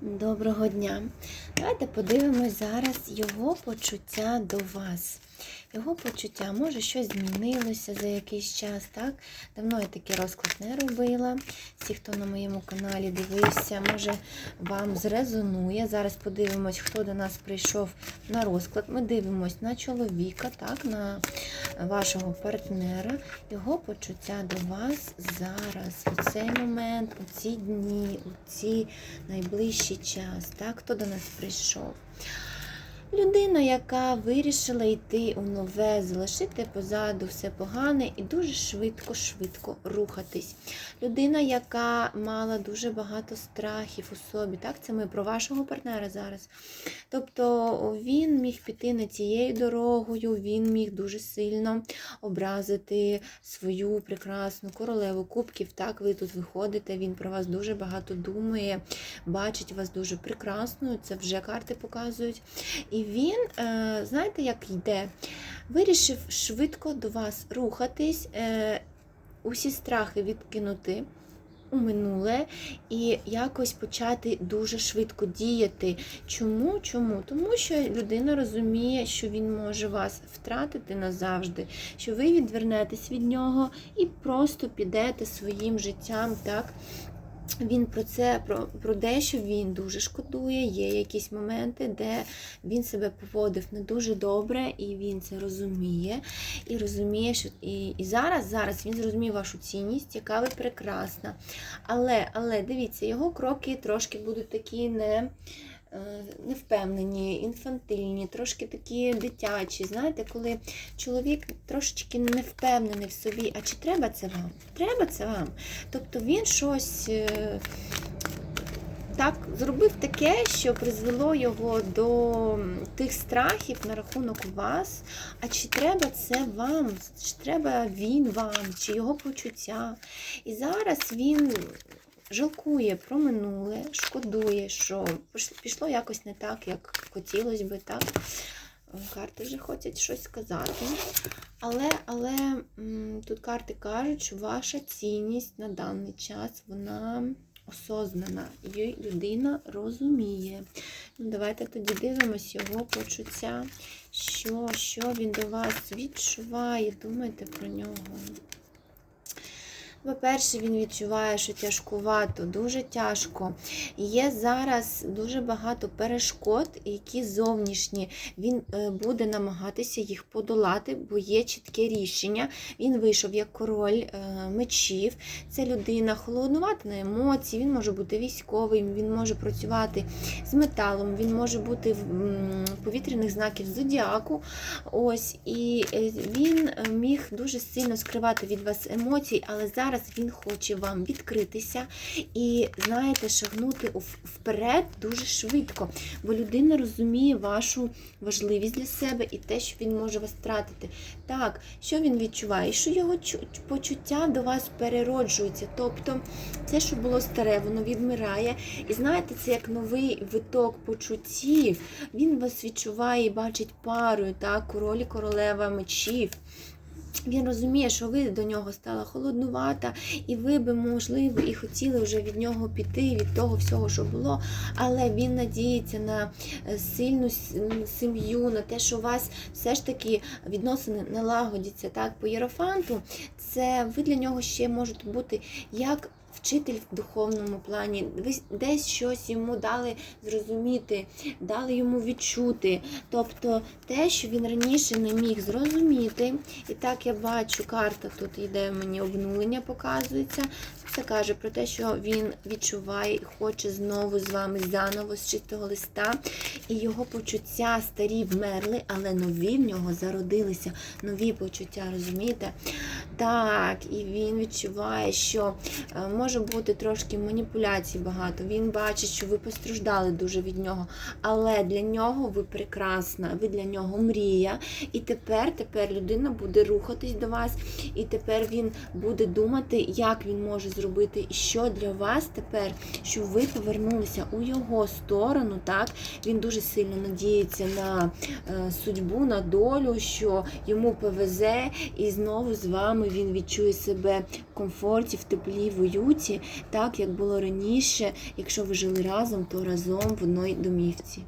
Доброго дня. Давайте подивимось зараз його почуття до вас. Його почуття, може, щось змінилося за якийсь час, так? Давно я такий розклад не робила. Всі, хто на моєму каналі дивився, може вам зрезонує. Зараз подивимось, хто до нас прийшов на розклад. Ми дивимось на чоловіка, так, на вашого партнера, його почуття до вас зараз, у цей момент, у ці дні, у ці найближчий час. Так, хто до нас прийшов? Людина, яка вирішила йти у нове, залишити позаду все погане і дуже швидко-швидко рухатись. Людина, яка мала дуже багато страхів у собі. Так, це ми про вашого партнера зараз. Тобто він міг піти не тією дорогою, він міг дуже сильно образити свою прекрасну королеву кубків. Так, ви тут виходите, він про вас дуже багато думає, бачить вас дуже прекрасною. Це вже карти показують. І він, е, знаєте, як йде, вирішив швидко до вас рухатись, е, усі страхи відкинути у минуле і якось почати дуже швидко діяти. Чому? Чому? Тому що людина розуміє, що він може вас втратити назавжди, що ви відвернетесь від нього і просто підете своїм життям, так? Він про це, про, про дещо він дуже шкодує. Є якісь моменти, де він себе поводив не дуже добре, і він це розуміє. І розуміє, що і, і зараз, зараз він зрозуміє вашу цінність, яка ви прекрасна. Але, але дивіться, його кроки трошки будуть такі не. Е, Невпевнені, інфантильні, трошки такі дитячі. Знаєте, коли чоловік трошечки не впевнений в собі, а чи треба це вам? Треба це вам. Тобто він щось е, так зробив таке, що призвело його до тих страхів на рахунок вас. А чи треба це вам? Чи треба він вам, чи його почуття? І зараз він жалкує про минуле, шкодує, що пішло якось не так, як хотілося би, так? Карти вже хочуть щось сказати. Але, але тут карти кажуть, що ваша цінність на даний час, вона осознана. Її людина розуміє. Ну, давайте тоді дивимось його почуття, що, що він до вас відчуває. Думайте про нього. По-перше, він відчуває, що тяжкувато, дуже тяжко. Є зараз дуже багато перешкод, які зовнішні. Він е, буде намагатися їх подолати, бо є чітке рішення. Він вийшов як король е, мечів. Це людина холоднувата на емоції, він може бути військовим, він може працювати з металом, він може бути в повітряних знаків зодіаку. Ось, і е, він міг дуже сильно скривати від вас емоції, але зараз він хоче вам відкритися і, знаєте, шагнути вперед дуже швидко, бо людина розуміє вашу важливість для себе і те, що він може вас втратити. Так, що він відчуває? Що його почуття до вас перероджується. Тобто, це, що було старе, воно відмирає. І знаєте, це як новий виток почуттів. Він вас відчуває і бачить парою, так, король і королева мечів. Він розуміє, що ви до нього стала холоднувата, і ви би, можливо, і хотіли вже від нього піти, від того всього, що було. Але він надіється на е, сильну сім'ю, на те, що у вас все ж таки відносини налагодяться. Так, по єрофанту, це ви для нього ще можете бути як. Вчитель в духовному плані, десь щось йому дали зрозуміти, дали йому відчути. Тобто те, що він раніше не міг зрозуміти, і так я бачу, карта тут йде мені обнулення, показується. Це каже про те, що він відчуває і хоче знову з вами заново з чистого листа. І його почуття старі вмерли, але нові в нього зародилися. Нові почуття, розумієте? Так, і він відчуває, що е, може бути трошки маніпуляцій багато. Він бачить, що ви постраждали дуже від нього, але для нього ви прекрасна, ви для нього мрія. І тепер, тепер людина буде рухатись до вас, і тепер він буде думати, як він може зробити зробити, що для вас тепер, щоб ви повернулися у його сторону. Так, він дуже сильно надіється на е, судьбу, на долю, що йому повезе, і знову з вами він відчує себе в комфорті, в теплі, в уюті, так як було раніше. Якщо ви жили разом, то разом в одній домівці.